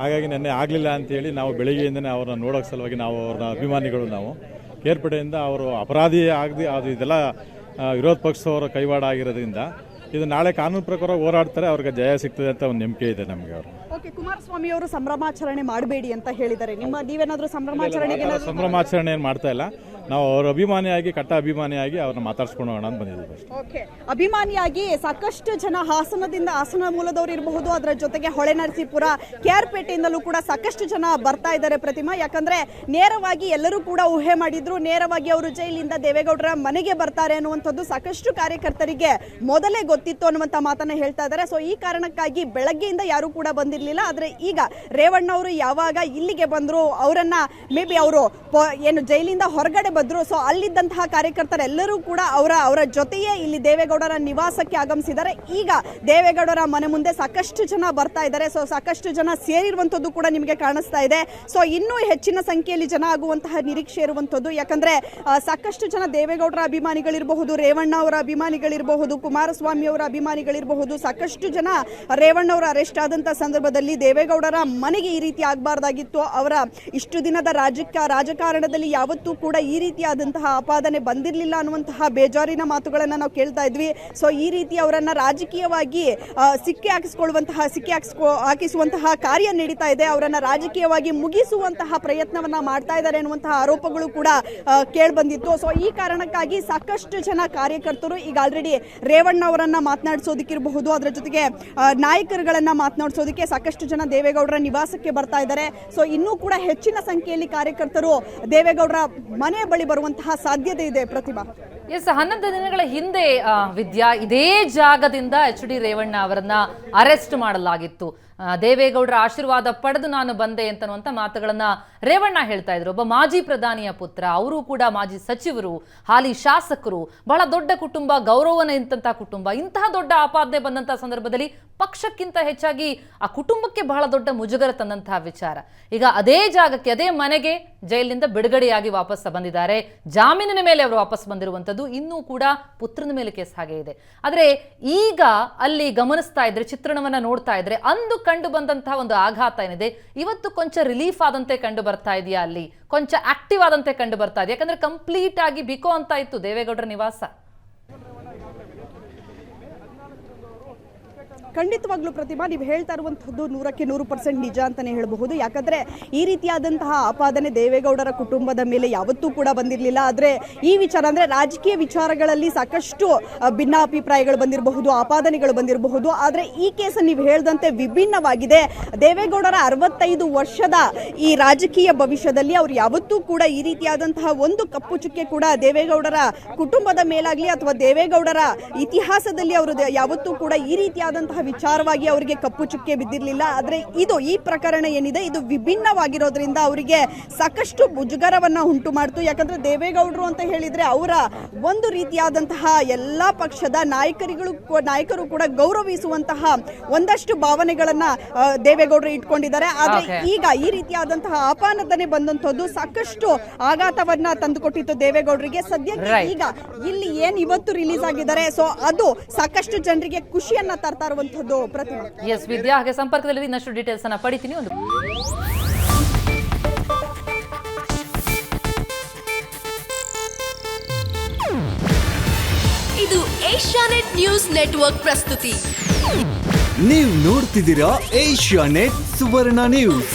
ಹಾಗಾಗಿ ನೆನ್ನೆ ಆಗಲಿಲ್ಲ ಅಂತೇಳಿ ನಾವು ಬೆಳಿಗ್ಗೆಯಿಂದನೇ ಅವ್ರನ್ನ ನೋಡೋಕೆ ಸಲುವಾಗಿ ನಾವು ಅವ್ರನ್ನ ಅಭಿಮಾನಿಗಳು ನಾವು. ಏರ್ಪಡೆಯಿಂದ ಅವರು ಅಪರಾಧಿ ಆಗದೆ ಅದು ಇದೆಲ್ಲ ವಿರೋಧ ಪಕ್ಷದವರ ಕೈವಾಡ ಆಗಿರೋದ್ರಿಂದ ಇದು ನಾಳೆ ಕಾನೂನು ಪ್ರಕಾರ ಹೋರಾಡ್ತಾರೆ ಅವ್ರಿಗೆ ಜಯ ಸಿಗ್ತದೆ ಅಂತ ಒಂದು ನಂಬಿಕೆ ಇದೆ ನಮಗೆ ಅವರು. ಓಕೆ ಕುಮಾರಸ್ವಾಮಿ ಅವರು ಸಂಭ್ರಮಾಚರಣೆ ಮಾಡಬೇಡಿ ಅಂತ ಹೇಳಿದ್ದಾರೆ. ನಿಮ್ಮ ನೀವೇನಾದರೂ ಸಂಭ್ರಮಾಚರಣೆಗೆ ಸಂಭ್ರಮಾಚರಣೆ ಏನು ಮಾಡ್ತಾ ಇಲ್ಲ. ನಾವು ಅವ್ರ ಅಭಿಮಾನಿಯಾಗಿ, ಕಟ್ಟ ಅಭಿಮಾನಿಯಾಗಿ ಅವ್ರನ್ನ ಮಾತಾಡ್ಸ್ಕೊಂಡು ಹೋಗೋಣ ಅಂತ ಬಂದಿದ್ದೀವಿ ಓಕೆ. ಅಭಿಮಾನಿಯಾಗಿ ಸಾಕಷ್ಟು ಜನ ಹಾಸನದಿಂದ, ಹಾಸನ ಮೂಲದವರು ಇರಬಹುದು, ಅದರ ಜೊತೆಗೆ ಹೊಳೆನರಸೀಪುರ ಕೆಆರ್ಪೇಟೆಯಿಂದಲೂ ಕೂಡ ಸಾಕಷ್ಟು ಜನ ಬರ್ತಾ ಇದ್ದಾರೆ ಪ್ರತಿಮಾ. ಯಾಕಂದ್ರೆ ನೇರವಾಗಿ ಎಲ್ಲರೂ ಕೂಡ ಊಹೆ ಮಾಡಿದ್ರು, ನೇರವಾಗಿ ಅವರು ಜೈಲಿಂದ ದೇವೇಗೌಡರ ಮನೆಗೆ ಬರ್ತಾರೆ ಅನ್ನುವಂಥದ್ದು ಸಾಕಷ್ಟು ಕಾರ್ಯಕರ್ತರಿಗೆ ಮೊದಲೇ ಗೊತ್ತಿತ್ತು ಅನ್ನುವಂಥ ಮಾತನ್ನ ಹೇಳ್ತಾ ಇದ್ದಾರೆ. ಸೊ ಈ ಕಾರಣಕ್ಕಾಗಿ ಬೆಳಗ್ಗೆಯಿಂದ ಯಾರು ಕೂಡ ಬಂದಿರಲಿಲ್ಲ. ಆದರೆ ಈಗ ರೇವಣ್ಣ ಅವರು ಯಾವಾಗ ಇಲ್ಲಿಗೆ ಬಂದ್ರು, ಅವರನ್ನ ಮೇ ಬಿ ಅವರು ಏನು ಜೈಲಿಂದ ಹೊರಗಡೆ ಬಂದ್ರು ಸೊ ಅಲ್ಲಿದ್ದಂತಹ ಕಾರ್ಯಕರ್ತರೆಲ್ಲರೂ ಕೂಡ ಅವರ ಅವರ ಜೊತೆಯೇ ಇಲ್ಲಿ ದೇವೇಗೌಡರ ನಿವಾಸಕ್ಕೆ ಆಗಮಿಸಿದ್ದಾರೆ. ಈಗ ದೇವೇಗೌಡರ ಮನೆ ಮುಂದೆ ಸಾಕಷ್ಟು ಜನ ಬರ್ತಾ ಇದ್ದಾರೆ. ಸೊ ಸಾಕಷ್ಟು ಜನ ಸೇರಿರುವಂಥದ್ದು ಕೂಡ ನಿಮಗೆ ಕಾಣಿಸ್ತಾ ಇದೆ. ಸೊ ಇನ್ನೂ ಹೆಚ್ಚಿನ ಸಂಖ್ಯೆಯಲ್ಲಿ ಜನ ಆಗುವಂತಹ ನಿರೀಕ್ಷೆ ಇರುವಂಥದ್ದು. ಯಾಕಂದ್ರೆ ಸಾಕಷ್ಟು ಜನ ದೇವೇಗೌಡರ ಅಭಿಮಾನಿಗಳಿರಬಹುದು, ರೇವಣ್ಣ ಅವರ ಅಭಿಮಾನಿಗಳಿರಬಹುದು, ಕುಮಾರಸ್ವಾಮಿ ಅವರ ಅಭಿಮಾನಿಗಳಿರಬಹುದು. ಸಾಕಷ್ಟು ಜನ ರೇವಣ್ಣ ಅವರ ಅರೆಸ್ಟ್ ಆದಂಥ ಸಂದರ್ಭದಲ್ಲಿ ದೇವೇಗೌಡರ ಮನೆಗೆ ಈ ರೀತಿ ಆಗಬಾರ್ದಾಗಿತ್ತು. ಅವರ ಇಷ್ಟು ದಿನದ ರಾಜಕ, ರಾಜಕಾರಣದಲ್ಲಿ ಯಾವತ್ತೂ ಕೂಡ ಈ ರೀತಿಯಾದಂತಹ ಆಪಾದನೆ ಬಂದಿರಲಿಲ್ಲ ಅನ್ನುವಂತಹ ಬೇಜಾರಿನ ಮಾತುಗಳನ್ನು ನಾವು ಕೇಳ್ತಾ ಇದ್ವಿ. ಸೊ ಈ ರೀತಿ ಅವರನ್ನು ರಾಜಕೀಯವಾಗಿ ಸಿಕ್ಕಿ ಹಾಕಿಸ್ಕೊಳ್ಳುವಂತಹ, ಸಿಕ್ಕಿ ಹಾಕಿಸ್ಕೊ, ಹಾಕಿಸುವಂತಹ ಕಾರ್ಯ ನಡೀತಾ ಇದೆ. ಅವರನ್ನು ರಾಜಕೀಯವಾಗಿ ಮುಗಿಸುವಂತಹ ಪ್ರಯತ್ನವನ್ನ ಮಾಡ್ತಾ ಇದ್ದಾರೆ ಅನ್ನುವಂತಹ ಆರೋಪಗಳು ಕೂಡ ಕೇಳಿ ಬಂದಿತ್ತು ಸೊ ಈ ಕಾರಣಕ್ಕಾಗಿ ಸಾಕಷ್ಟು ಜನ ಕಾರ್ಯಕರ್ತರು ಈಗ ಆಲ್ರೆಡಿ ರೇವಣ್ಣ ಅವರನ್ನ ಮಾತನಾಡಿಸೋದಕ್ಕಿರಬಹುದು. ಅದರ ಜೊತೆಗೆ ನಾಯಕರುಗಳನ್ನ ಮಾತನಾಡಿಸೋದಕ್ಕೆ ಸಾಕಷ್ಟು ಜನ ದೇವೇಗೌಡರ ನಿವಾಸಕ್ಕೆ ಬರ್ತಾ ಇದ್ದಾರೆ. ಸೊ ಇನ್ನೂ ಕೂಡ ಹೆಚ್ಚಿನ ಸಂಖ್ಯೆಯಲ್ಲಿ ಕಾರ್ಯಕರ್ತರು ದೇವೇಗೌಡರ ಮನೆ ಬಳಿ ಬರುವಂತಹ ಸಾಧ್ಯತೆ ಇದೆ ಪ್ರತಿಭಾ. ಎಸ್ ಹನ್ನೊಂದು ದಿನಗಳ ಹಿಂದೆ ವಿದ್ಯಾ ಇದೇ ಜಾಗದಿಂದ ಎಚ್ ಡಿ ರೇವಣ್ಣ ಅವರನ್ನ ಅರೆಸ್ಟ್ ಮಾಡಲಾಗಿತ್ತು. ದೇವೇಗೌಡರ ಆಶೀರ್ವಾದ ಪಡೆದು ನಾನು ಬಂದೆ ಅಂತನ್ನುವಂಥ ಮಾತುಗಳನ್ನು ರೇವಣ್ಣ ಹೇಳ್ತಾ ಇದ್ರು. ಒಬ್ಬ ಮಾಜಿ ಪ್ರಧಾನಿಯ ಪುತ್ರ, ಅವರು ಕೂಡ ಮಾಜಿ ಸಚಿವರು, ಹಾಲಿ ಶಾಸಕರು, ಬಹಳ ದೊಡ್ಡ ಕುಟುಂಬ ಗೌರವನ ಇಂತಹ ಕುಟುಂಬ, ಇಂತಹ ದೊಡ್ಡ ಆಪಾದನೆ ಬಂದಂತಹ ಸಂದರ್ಭದಲ್ಲಿ ಪಕ್ಷಕ್ಕಿಂತ ಹೆಚ್ಚಾಗಿ ಆ ಕುಟುಂಬಕ್ಕೆ ಬಹಳ ದೊಡ್ಡ ಮುಜುಗರ ತಂದಂತಹ ವಿಚಾರ. ಈಗ ಅದೇ ಜಾಗಕ್ಕೆ, ಅದೇ ಮನೆಗೆ ಜೈಲಿನಿಂದ ಬಿಡುಗಡೆಯಾಗಿ ವಾಪಸ್ ಬಂದಿದ್ದಾರೆ. ಜಾಮೀನಿನ ಮೇಲೆ ಅವರು ವಾಪಸ್ ಬಂದಿರುವಂಥದ್ದು ಇನ್ನೂ ಕೂಡ ಪುತ್ರನ ಮೇಲೆ ಕೇಸ್ ಹಾಗೆ ಇದೆ. ಆದರೆ ಈಗ ಅಲ್ಲಿ ಗಮನಿಸ್ತಾ ಇದ್ರೆ, ಚಿತ್ರಣವನ್ನ ನೋಡ್ತಾ ಇದ್ರೆ, ಅಂದು ಕಂಡು ಬಂದಂತಹ ಒಂದು ಆಘಾತ ಏನಿದೆ? ಇವತ್ತು ಕೊಂಚ ರಿಲೀಫ್ ಆದಂತೆ ಕಂಡು ಬರ್ತಾ ಇದೆಯಾ ಅಲ್ಲಿ? ಕೊಂಚ ಆಕ್ಟಿವ್ ಆದಂತೆ ಕಂಡು ಬರ್ತಾ ಇದೆ ಯಾಕಂದ್ರೆ ಕಂಪ್ಲೀಟ್ ಆಗಿ ಬಿಕೋ ಅಂತ ಇತ್ತು ದೇವೇಗೌಡರ ನಿವಾಸ. ಖಂಡಿತವಾಗ್ಲೂ ಪ್ರತಿಭಾ ನೀವು ಹೇಳ್ತಾ ಇರುವಂಥದ್ದು ನೂರಕ್ಕೆ ನೂರು ಪರ್ಸೆಂಟ್ ನಿಜ ಅಂತಾನೆ ಹೇಳಬಹುದು. ಯಾಕಂದ್ರೆ ಈ ರೀತಿಯಾದಂತಹ ಆಪಾದನೆ ದೇವೇಗೌಡರ ಕುಟುಂಬದ ಮೇಲೆ ಯಾವತ್ತೂ ಕೂಡ ಬಂದಿರಲಿಲ್ಲ. ಆದರೆ ಈ ವಿಚಾರ ಅಂದರೆ ರಾಜಕೀಯ ವಿಚಾರಗಳಲ್ಲಿ ಸಾಕಷ್ಟು ಭಿನ್ನಾಭಿಪ್ರಾಯಗಳು ಬಂದಿರಬಹುದು, ಆಪಾದನೆಗಳು ಬಂದಿರಬಹುದು. ಆದರೆ ಈ ಕೇಸ್ ನೀವು ಹೇಳಿದಂತೆ ವಿಭಿನ್ನವಾಗಿದೆ. ದೇವೇಗೌಡರ ಅರವತ್ತೈದು ವರ್ಷದ ಈ ರಾಜಕೀಯ ಭವಿಷ್ಯದಲ್ಲಿ ಅವರು ಯಾವತ್ತೂ ಕೂಡ ಈ ರೀತಿಯಾದಂತಹ ಒಂದು ಕಪ್ಪು ಚುಕ್ಕೆ ಕೂಡ ದೇವೇಗೌಡರ ಕುಟುಂಬದ ಮೇಲಾಗಲಿ ಅಥವಾ ದೇವೇಗೌಡರ ಇತಿಹಾಸದಲ್ಲಿ ಅವರು ಯಾವತ್ತೂ ಕೂಡ ಈ ರೀತಿಯಾದಂತಹ ವಿಚಾರವಾಗಿ ಅವರಿಗೆ ಕಪ್ಪು ಚುಕ್ಕೆ ಬಿದ್ದಿರಲಿಲ್ಲ. ಆದರೆ ಇದು ಈ ಪ್ರಕರಣ ಏನಿದೆ ಇದು ವಿಭಿನ್ನವಾಗಿರೋದ್ರಿಂದ ಅವರಿಗೆ ಸಾಕಷ್ಟು ಮುಜುಗರವನ್ನು ಉಂಟು ಮಾಡ್ತು. ಯಾಕಂದ್ರೆ ದೇವೇಗೌಡರು ಅಂತ ಹೇಳಿದ್ರೆ ಅವರ ಒಂದು ರೀತಿಯಾದಂತಹ ಎಲ್ಲಾ ಪಕ್ಷದ ನಾಯಕರಿಗಳು ನಾಯಕರು ಕೂಡ ಗೌರವಿಸುವಂತಹ ಒಂದಷ್ಟು ಭಾವನೆಗಳನ್ನ ದೇವೇಗೌಡರು ಇಟ್ಕೊಂಡಿದ್ದಾರೆ. ಆದ್ರೆ ಈಗ ಈ ರೀತಿಯಾದಂತಹ ಆಪಾನದನೆ ಬಂದಂತದ್ದು ಸಾಕಷ್ಟು ಆಘಾತವನ್ನ ತಂದುಕೊಟ್ಟಿತ್ತು ದೇವೇಗೌಡರಿಗೆ. ಸದ್ಯಕ್ಕೆ ಈಗ ಇಲ್ಲಿ ಏನ್ ಇವತ್ತು ರಿಲೀಸ್ ಆಗಿದ್ದಾರೆ ಸೊ ಅದು ಸಾಕಷ್ಟು ಜನರಿಗೆ ಖುಷಿಯನ್ನ ತರ್ತಾ ಇರುವಂತದ್ದು ಪ್ರತಿಮಾ ಎಸ್ ವಿದ್ಯಾ ಹಾಗೆ ಸಂಪರ್ಕದಲ್ಲಿ ಇನ್ನಷ್ಟು ಡೀಟೇಲ್ಸ್ ಅನ್ನ ಪಡಿತೀನಿ ಒಂದು. ಇದು ಏಷ್ಯಾನೆಟ್ ನ್ಯೂಸ್ ನೆಟ್ವರ್ಕ್ ಪ್ರಸ್ತುತಿ. ನೀವು ನೋಡ್ತಿದ್ದೀರಾ ಏಷ್ಯಾ ನೆಟ್ ಸುವರ್ಣ ನ್ಯೂಸ್.